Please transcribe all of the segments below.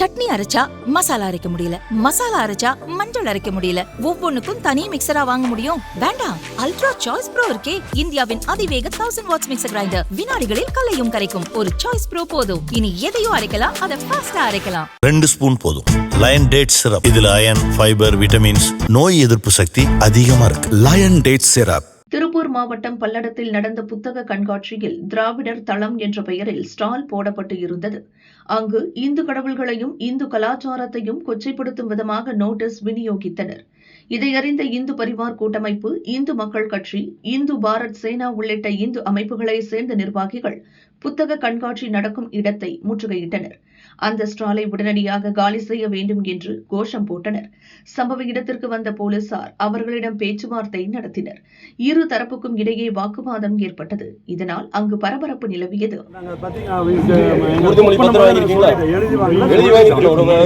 சட்னி அரைச்சா மசாலா அரைக்க முடியல. மசாலா அரைச்சா மஞ்சள் அரைக்க முடியல. ஒவ்வொன்னுக்கும் தனி மிக்சரா வாங்க முடியும். வேண்டாம். அல்ட்ரா சாய்ஸ் ப்ரோ இருக்கே. இந்தியாவின் அதிவேக தௌசண்ட் வாட்ஸ் மிக்சர் கிரைண்டர் வினாடிகளில் கலையும் கரைக்கும். ஒரு சாய்ஸ் ப்ரோ போதும். இனி எதையும் அரைக்கலாம். அதை ஃபாஸ்டா அரைக்கலாம். ரெண்டு ஸ்பூன் போதும். லயன் டேட் சிரப் இதுல அயன் ஃபைபர் விட்டமின்ஸ் நோய் எதிர்ப்பு சக்தி அதிகமா இருக்கு. லயன் டேட் சிரப் திருப்பூர் மாவட்டம் பல்லடத்தில் நடந்த புத்தக கண்காட்சியில் திராவிடர் தளம் என்ற பெயரில் ஸ்டால் போடப்பட்டு இருந்தது. அங்கு இந்து கடவுள்களையும் இந்து கலாச்சாரத்தையும் கொச்சைப்படுத்தும் விதமாக நோட்டீஸ் விநியோகித்தனர். இதையறிந்த இந்து பரிவார் கூட்டமைப்பு இந்து மக்கள் கட்சி இந்து பாரத் சேனா உள்ளிட்ட இந்து அமைப்புகளை சேர்ந்த நிர்வாகிகள் புத்தக கண்காட்சி நடக்கும் இடத்தை முற்றுகையிட்டனர். அந்த ஸ்டாலை உடனடியாக காலி செய்ய வேண்டும் என்று கோஷம் போட்டனர். சம்பவ இடத்திற்கு வந்த போலீசார் அவர்களிடம் பேச்சுவார்த்தை நடத்தினர். இரு தரப்புக்கும் இடையே வாக்குவாதம் ஏற்பட்டது. இதனால் அங்கு பரபரப்பு நிலவியது. ஒரு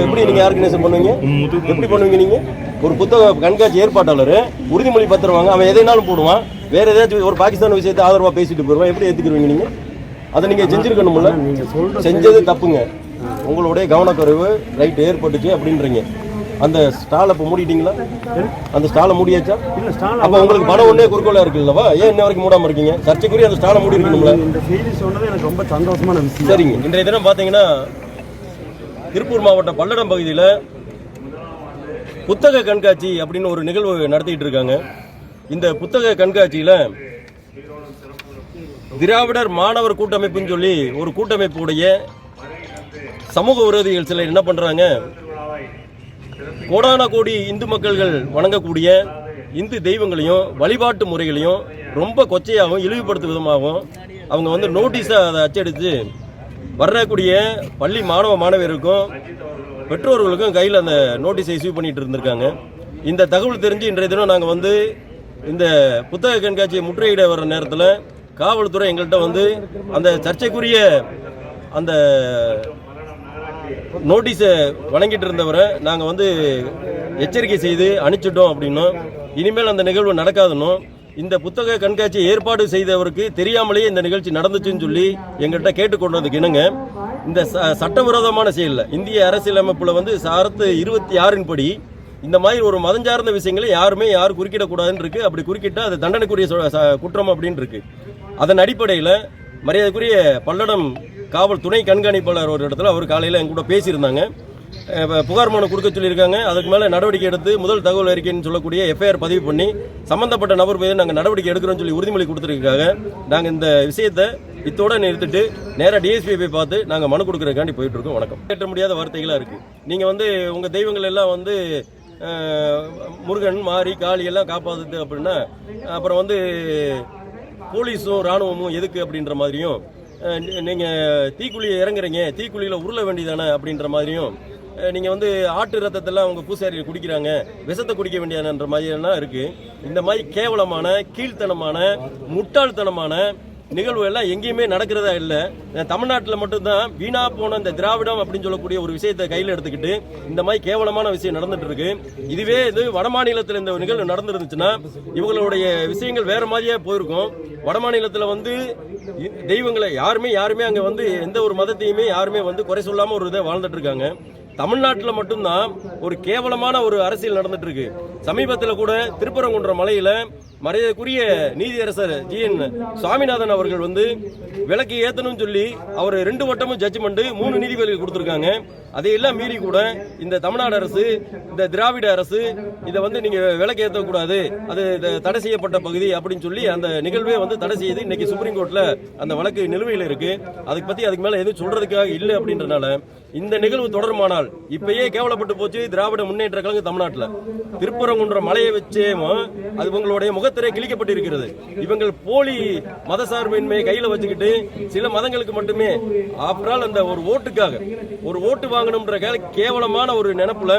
எப்படி நீங்க ஆர்கனைசேஷன் பண்ணுவீங்க? எப்படி பண்ணுவீங்க நீங்க? ஒரு புத்தக கண்காட்சி ஏற்பாட்டாளர் உறுதிமொழி பத்திரம் வாங்க அவன் எதைனாலும் போடுவான். வேற ஏதாச்சும் ஒரு பாகிஸ்தான் விஷயத்தை ஆதரவா பேசிட்டு போயிருவான் எப்படி ஏத்துக்குருவீங்க நீங்க? அதை நீங்க செஞ்சிருக்கணும்ல? செஞ்சது தப்புங்க. உங்களுடைய கவனக்குறைவு ரைட் ஏற்பட்டுச்சு அப்படின்றீங்க. அந்த ஸ்டாலை இப்போ மூடிட்டீங்களா? அந்த ஸ்டாலை மூடியாச்சா? அப்போ உங்களுக்கு பணம் ஒன்றே குறுக்கோலா இருக்கு இல்லவா ஏன் இன்ன வரைக்கும் மூடாம இருக்கீங்க? சர்ச்சைக்குரிய அந்த ஸ்டாலை மூடி இருக்கணும்ல இந்த செய்தி சொன்னது எனக்கு ரொம்ப சந்தோஷமான விஷயம். சரிங்க. இன்றைய தினம் பார்த்தீங்கன்னா திருப்பூர் மாவட்டம் பல்லடம் பகுதியில் புத்தக கண்காட்சி அப்படின்னு ஒரு நிகழ்வு நடத்திட்டு இருக்காங்க. இந்த புத்தக கண்காட்சியில் திராவிடர் மாணவர் கூட்டமைப்புன்னு சொல்லி ஒரு கூட்டமைப்புடைய சமூக விரோதிகள் சிலர் என்ன பண்றாங்க? கோடான கோடி இந்து மக்கள்கள் வணங்கக்கூடிய இந்து தெய்வங்களையும் வழிபாட்டு முறைகளையும் ரொம்ப கொச்சையாகவும் இழிவுபடுத்தும் விதமாகவும் அவங்க வந்து நோட்டீஸாக அதை அச்சடித்து வரக்கூடிய பள்ளி மாணவ மாணவியருக்கும் பெற்றோர்களுக்கும் கையில் அந்த நோட்டீஸை இஸ்யூ பண்ணிட்டு இருந்திருக்காங்க. இந்த தகவல் தெரிஞ்சு இன்றைய தினம் நாங்கள் வந்து இந்த புத்தக கண்காட்சியை முற்றுகையிட வர நேரத்தில் காவல்துறை எங்கள்கிட்ட வந்து அந்த சர்ச்சைக்குரிய அந்த நோட்டீஸை வழங்கிட்டு இருந்தவரை நாங்கள் வந்து எச்சரிக்கை செய்து அனுப்பிச்சிட்டோம் அப்படின்னும். இனிமேல் அந்த நிகழ்வு நடக்காதுன்னும். இந்த புத்தக கண்காட்சி ஏற்பாடு செய்தவருக்கு தெரியாமலேயே இந்த நிகழ்ச்சி நடந்துச்சுன்னு சொல்லி எங்கள்கிட்ட கேட்டுக்கொண்டதுக்கு இணங்க இந்த ச- சட்டவிரோதமான செயலில் இந்திய அரசியலமைப்பில் வந்து சாரத்து இருபத்தி ஆறின் படி இந்த மாதிரி ஒரு மதஞ்சார்ந்த விஷயங்களை யாருமே யாரும் குறுக்கிடக்கூடாதுன்னு இருக்கு. அப்படி குறுக்கிட்டா அது தண்டனைக்குரிய ச- குற்றம் அப்படின்னு இருக்கு. அதன் அடிப்படையில் மரியாதைக்குரிய பல்லடம் காவல் துணை கண்காணிப்பாளர் ஒரு இடத்துல அவர் காலையில் எங்க கூட பேசியிருந்தாங்க. புகார் மனு கொடுக்க சொல்லியிருக்காங்க. அதுக்கு மேலே நடவடிக்கை எடுத்து முதல் தகவல் அறிக்கைன்னு சொல்லக்கூடிய எஃப்ஐஆர் பதிவு பண்ணி சம்மந்தப்பட்ட நபர் மீது நாங்கள் நடவடிக்கை எடுக்கிறோம்னு சொல்லி உறுதிமொழி கொடுத்துருக்காங்க. நாங்கள் இந்த விஷயத்தை இத்தோட நிறுத்திட்டு நேராக டிஎஸ்பி போய் பார்த்து நாங்கள் மனு கொடுக்குறதுக்காண்டி போயிட்டு இருக்கோம் வணக்கம். கேட்ட முடியாத வார்த்தைகளாக இருக்குது நீங்கள் வந்து உங்கள் தெய்வங்கள் எல்லாம் வந்து முருகன் மாறி காளி எல்லாம் காப்பாற்றுது அப்படின்னா அப்புறம் வந்து போலீஸும் ராணுவமும் எதுக்கு அப்படின்ற மாதிரியும் நீங்கள் தீக்குழியை இறங்குறீங்க தீக்குழியில் உருள வேண்டியதானே அப்படின்ற மாதிரியும் நீங்கள் வந்து ஆட்டு ரத்தத்தெல்லாம் அவங்க பூசாரி குடிக்கிறாங்க விஷத்தை குடிக்க வேண்டியதானன்ற மாதிரியெல்லாம் இருக்குது இந்த மாதிரி கேவலமான கீழ்த்தனமான முட்டாள்தனமான நிகழ்வு எல்லாம் எங்கேயுமே நடக்கிறதா இல்லை. தமிழ்நாட்டில் மட்டும்தான் வீணா போன இந்த திராவிடம் அப்படின்னு சொல்லக்கூடிய ஒரு விஷயத்தை கையில் எடுத்துக்கிட்டு இந்த மாதிரி கேவலமான விஷயம் நடந்துட்டு இருக்கு. இதுவே இது வடமாநிலத்தில் இந்த நிகழ்வு நடந்துருந்துச்சுன்னா இவங்களுடைய விஷயங்கள் வேற மாதிரியே போயிருக்கும். வடமாநிலத்தில் வந்து தெய்வங்களை யாருமே யாருமே அங்கே வந்து எந்த ஒரு மதத்தையுமே யாருமே வந்து குறை சொல்லாமல் ஒரு இதை வாழ்ந்துட்டு இருக்காங்க. தமிழ்நாட்டில் மட்டும்தான் ஒரு கேவலமான ஒரு அரசியல் நடந்துட்டு இருக்கு. சமீபத்தில் கூட திருப்பரங்குன்ற மலையில மரியாதைக்குரிய நீதியரசர் ஜி என் சுவாமிநாதன் அவர்கள் வந்து விளக்கு ஏத்தணும்னு சொல்லி அவர் ரெண்டு வட்டமும் ஜட்ஜ்மெண்ட் மூணு நீதிபதிகள் கொடுத்துருக்காங்க. அதையெல்லாம் மீறி கூட இந்த தமிழ்நாடு அரசு இந்த திராவிட அரசு இதை வந்து நீங்க விளக்கு ஏற்றக்கூடாது அது தடை செய்யப்பட்ட பகுதி அப்படின்னு சொல்லி அந்த நிகழ்வே வந்து தடை செய்யுது இன்னைக்கு சுப்ரீம் கோர்ட்ல அந்த வழக்கு நிலுவையில் இருக்கு. அதுக்கு பத்தி அதுக்கு மேல எதுவும் சொல்றதுக்காக இல்லை அப்படின்றனால இந்த நிகழ்வு தொடருமானால் இப்பயே கேவலப்பட்டு போச்சு திராவிட முன்னேற்ற கழகம் தமிழ்நாட்டில். திருப்பரங்குன்ற மலையை வச்சேமோ அது உங்களுடைய முக முகத்திரை கிழிக்கப்பட்டிருக்கிறது. இவங்கள் போலி மதசார்பின்மையை கையில் வச்சுக்கிட்டு சில மதங்களுக்கு மட்டுமே ஆஃப்டர் அந்த ஒரு ஓட்டுக்காக ஒரு ஓட்டு வாங்கணும்ன்ற கேவலமான ஒரு நினப்புல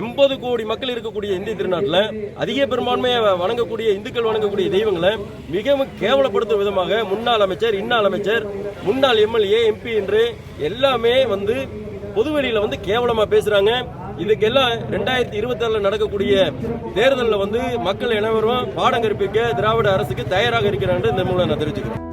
எண்பது கோடி மக்கள் இருக்கக்கூடிய இந்திய திருநாட்டில் அதிக பெரும்பான்மையை வணங்கக்கூடிய இந்துக்கள் வணங்கக்கூடிய தெய்வங்களை மிகவும் கேவலப்படுத்தும் விதமாக முன்னாள் அமைச்சர் இன்னாள் அமைச்சர் முன்னாள் எம்எல்ஏ எம்பி என்று எல்லாமே வந்து பொதுவெளியில் வந்து கேவலமாக பேசுகிறாங்க இதுக்கெல்லாம் ரெண்டாயிரத்தி இருபத்தி நடக்கக்கூடிய தேர்தலில் வந்து மக்கள் அனைவரும் பாடம் கற்பிக்க திராவிட அரசுக்கு தயாராக இருக்கிறார் இந்த மூலம் நான் தெரிஞ்சுக்கிறேன்